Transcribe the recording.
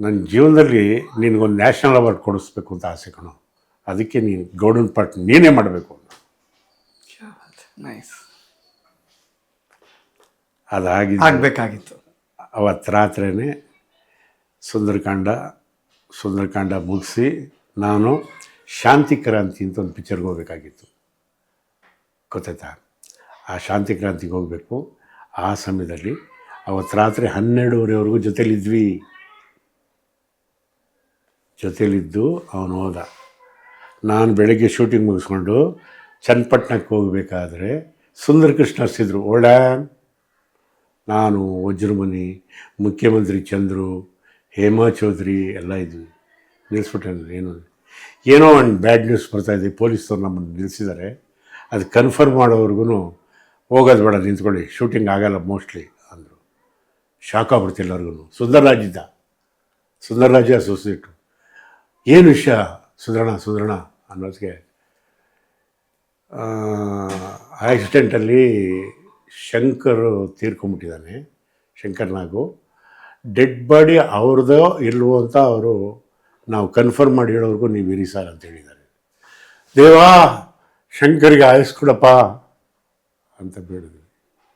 ನನ್ನ ಜೀವನದಲ್ಲಿ ನಿನಗೊಂದು ನ್ಯಾಷನಲ್ ಅವಾರ್ಡ್ ಕೊಡಿಸ್ಬೇಕು ಅಂತ ಆಸೆ ಕಣೋ. ಅದಕ್ಕೆ ನೀನು ಗೌಡನ್ ಪಾರ್ಟ್ ನೀನೇ ಮಾಡಬೇಕು ನೈಸ್ ಅದಾಗಿ ಆಗಬೇಕಾಗಿತ್ತು. ಅವತ್ತು ರಾತ್ರಿನೇ ಸುಂದರಕಾಂಡ ಸುಂದರಕಾಂಡ ಮುಗಿಸಿ ನಾನು ಶಾಂತಿ ಕ್ರಾಂತಿ ಅಂತ ಒಂದು ಪಿಕ್ಚರ್ಗೆ ಹೋಗಬೇಕಾಗಿತ್ತು. ಗೊತ್ತಾಯ್ತಾ? ಆ ಶಾಂತಿ ಕ್ರಾಂತಿಗೆ ಹೋಗಬೇಕು. ಆ ಸಮಯದಲ್ಲಿ ಅವತ್ತು ರಾತ್ರಿ ಹನ್ನೆರಡುವರೆವರೆಗೂ ಜೊತೇಲಿದ್ವಿ. ಜೊತೇಲಿದ್ದು ಅವನು ಹೋದ. ನಾನು ಬೆಳಗ್ಗೆ ಶೂಟಿಂಗ್ ಮುಗಿಸ್ಕೊಂಡು ಚನ್ನಪಟ್ಟಣಕ್ಕೆ ಹೋಗಬೇಕಾದ್ರೆ ಸುಂದರ ಕೃಷ್ಣ ಹರಿಸಿದ್ರು ಓಡಾನ್ ನಾನು, ವಜ್ರಮುನಿ, ಮುಖ್ಯಮಂತ್ರಿ ಚಂದ್ರು, ಹೇಮಾ ಚೌಧರಿ ಎಲ್ಲ ಇದ್ವಿ. ನಿಲ್ಲಿಸ್ಬಿಟ್ಟೆ ಏನು? ಏನೋ ಒಂದು ಬ್ಯಾಡ್ ನ್ಯೂಸ್ ಬರ್ತಾಯಿದೆ ಪೊಲೀಸರು ನಮ್ಮನ್ನು ನಿಲ್ಲಿಸಿದ್ದಾರೆ ಅದು ಕನ್ಫರ್ಮ್ ಮಾಡೋವರೆಗೂ ಹೋಗೋದು ಬೇಡ, ನಿಂತ್ಕೊಳ್ಳಿ ಶೂಟಿಂಗ್ ಆಗಲ್ಲ ಮೋಸ್ಟ್ಲಿ ಅಂದರು. ಶಾಕ್ ಬರ್ತಿಲ್ಲವರ್ಗೂ ಸುಂದರ ಸುಂದರ್ರಾಜ್ ಇದ್ದ. ರಾಜ್ಯ ಅಸೋಸಿಯೇಟು ಏನು ವಿಷಯ? ಸುಧರಣ ಸುಧರಣ ಅನ್ನೋದಕ್ಕೆ. ಆಕ್ಸಿಡೆಂಟಲ್ಲಿ ಶಂಕರ್ ತೀರ್ಕೊಂಬಿಟ್ಟಿದ್ದಾನೆ ಶಂಕರ್ನಾಗು ಡೆಡ್ ಬಾಡಿ ಅವ್ರದ್ದೋ ಇಲ್ವೋ ಅಂತ ಅವರು ನಾವು ಕನ್ಫರ್ಮ್ ಮಾಡಿ ಹೇಳೋವರೆಗೂ ನೀವು ಇರಿ ಸರ್ ಅಂತ ಹೇಳಿದ್ದಾರೆ. ದೇವಾ ಶಂಕರ್ಗೆ ಆಯಸ್ಕೊಡಪ್ಪ ಅಂತ ಬೇಡಿದ್ರು.